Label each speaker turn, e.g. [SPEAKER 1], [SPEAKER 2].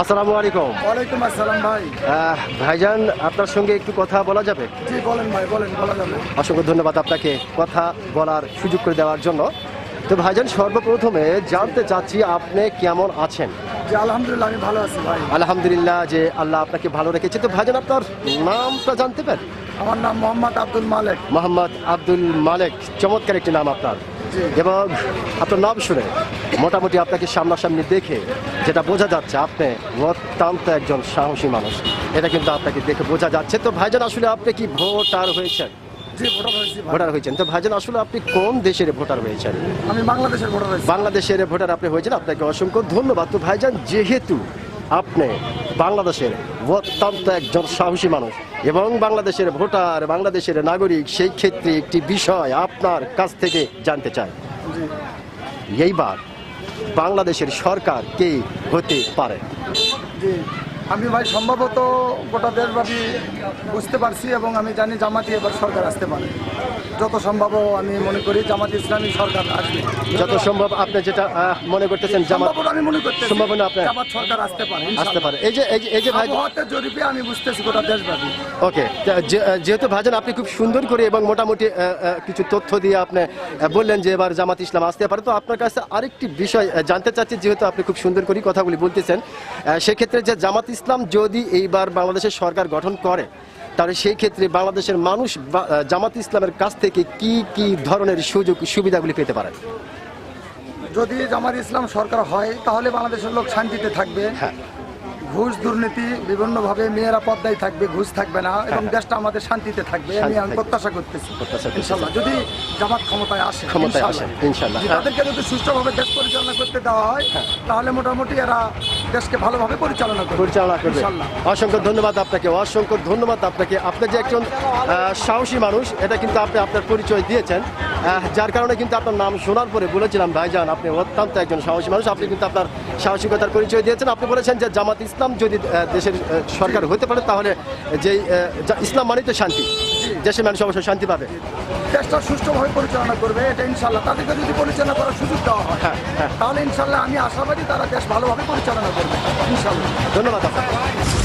[SPEAKER 1] আসসালামু আলাইকুম।
[SPEAKER 2] ওয়ালাইকুম আসসালাম ভাই।
[SPEAKER 1] ভাইজান আপনার সঙ্গে একটু কথা বলা যাবে?
[SPEAKER 2] জি বলেন ভাই বলেন বলা যাবে।
[SPEAKER 1] অসংখ্য ধন্যবাদ আপনাকে কথা বলার সুযোগ করে দেওয়ার জন্য। তো ভাইজান সর্বপ্রথমে জানতে চাচ্ছি আপনি কেমন আছেন?
[SPEAKER 2] আলহামদুলিল্লাহ আমি ভালো আছি ভাই।
[SPEAKER 1] আলহামদুলিল্লাহ যে আল্লাহ আপনাকে ভালো রেখেছে। তো ভাইজান আপনার নামটা জানতে পারেন
[SPEAKER 2] আমার নাম মোহাম্মদ আব্দুল মালেক।
[SPEAKER 1] মোহাম্মদ আব্দুল মালেক চমৎকার একটি নাম আপনার। এবং আপনার নাম শুনে মোটামুটি আপনাকে সামনাসামনি দেখে যেটা বোঝা যাচ্ছে আপনি অত্যন্ত একজন সাহসী মানুষ। এটা কিন্তু আপনাকে দেখে বোঝা যাচ্ছে। তো ভাইজান আসলে আপনি কি ভোটার হয়েছেন?
[SPEAKER 2] ভোটার
[SPEAKER 1] হয়েছেন। তো ভাইজান আসলে আপনি কোন দেশের ভোটার হয়েছেন?
[SPEAKER 2] আমি বাংলাদেশের ভোটার
[SPEAKER 1] বাংলাদেশের ভোটার আপনি হয়েছেন। আপনাকে অসংখ্য ধন্যবাদ। তো ভাইজান যেহেতু আপনি বাংলাদেশের অত্যন্ত একজন সাহসী মানুষ এবং বাংলাদেশের ভোটার বাংলাদেশের নাগরিক সেই ক্ষেত্রে একটি বিষয় আপনার কাছ থেকে জানতে চাই। এইবার বাংলাদেশের সরকার কে হতে পারে?
[SPEAKER 2] আমি ভাই সম্ভবত গোটা দেশব্যাপী বুঝতে পারছি এবং আমি জানি জামাতি এবার সরকার আসতে পারে। যত সম্ভব আমি মনে করি জামাতি ইসলামী সরকার আসবে।
[SPEAKER 1] যত সম্ভব আপনি যেটা মনে করতেছেন জামাত
[SPEAKER 2] আমি মনে করতে
[SPEAKER 1] সম্ভাবনা আপনার-
[SPEAKER 2] জামাত সরকার আসতে পারে
[SPEAKER 1] আসতে পারে। এই যে এই যে- ভাই
[SPEAKER 2] জরিপে আমি বুঝতেছি গোটা দেশব্যাপী।
[SPEAKER 1] ওকে যেহেতু ভাজন আপনি খুব সুন্দর করে এবং মোটামুটি কিছু তথ্য দিয়ে আপনি বললেন যে এবার জামাত ইসলাম আসতে পারে তো আপনার কাছে আরেকটি বিষয় জানতে চাচ্ছি যেহেতু আপনি খুব সুন্দর করে কথাগুলি বলতেছেন সেক্ষেত্রে যে জামাত ইসলাম যদি এইবার বাংলাদেশের সরকার গঠন করে তাহলে সেই ক্ষেত্রে বাংলাদেশের মানুষ জামাত ইসলামের কাছ থেকে কি কি ধরনের সুযোগ সুবিধাগুলি পেতে পারেন?
[SPEAKER 2] যদি জামাত ইসলাম সরকার হয় তাহলে বাংলাদেশের লোক শান্তিতে থাকবে।
[SPEAKER 1] হ্যাঁ।
[SPEAKER 2] ঘুষ দুর্নীতি বিভিন্নভাবে মেয়েরা পদ্মায় থাকবে ঘুষ থাকবে না এবং দেশটা আমাদের শান্তিতে থাকবে আমি আমি প্রত্যাশা করতেছি। ইনশাল্লাহ যদি জামাত ক্ষমতায় আসে
[SPEAKER 1] ক্ষমতায় আসে, ইনশাল্লাহ।
[SPEAKER 2] তাদেরকে যদি সুষ্ঠুভাবে দেশ পরিচালনা করতে দেওয়া হয় তাহলে মোটামুটি এরা দেশকে ভালোভাবে পরিচালনা করবে।
[SPEAKER 1] পরিচালনা করবে। অসংখ্য ধন্যবাদ আপনাকে অসংখ্য ধন্যবাদ আপনাকে। আপনি যে একজন সাহসী মানুষ এটা কিন্তু আপনি আপনার পরিচয় দিয়েছেন। যার কারণে কিন্তু আপনার নাম শোনার পরে বলেছিলাম ভাইজান আপনি অত্যন্ত একজন সাহসী মানুষ। আপনি কিন্তু আপনার সাহসিকতার পরিচয় দিয়েছেন। আপনি বলেছেন যে জামাত ইসলাম যদি দেশের সরকার হতে পারে তাহলে যে ইসলাম মানে তো শান্তি। দেশের মানুষ অবশ্যই শান্তি পাবে।
[SPEAKER 2] দেশটা সুষ্ঠুভাবে পরিচালনা করবে এটা ইনশাল্লাহ। তাদেরকে যদি পরিচালনা করার সুযোগ দেওয়া হয়
[SPEAKER 1] হ্যাঁ, হ্যাঁ।
[SPEAKER 2] তাহলে ইনশাল্লাহ আমি আশাবাদী তারা দেশ ভালোভাবে পরিচালনা করবে ইনশাল্লাহ।
[SPEAKER 1] ধন্যবাদ আপনাকে।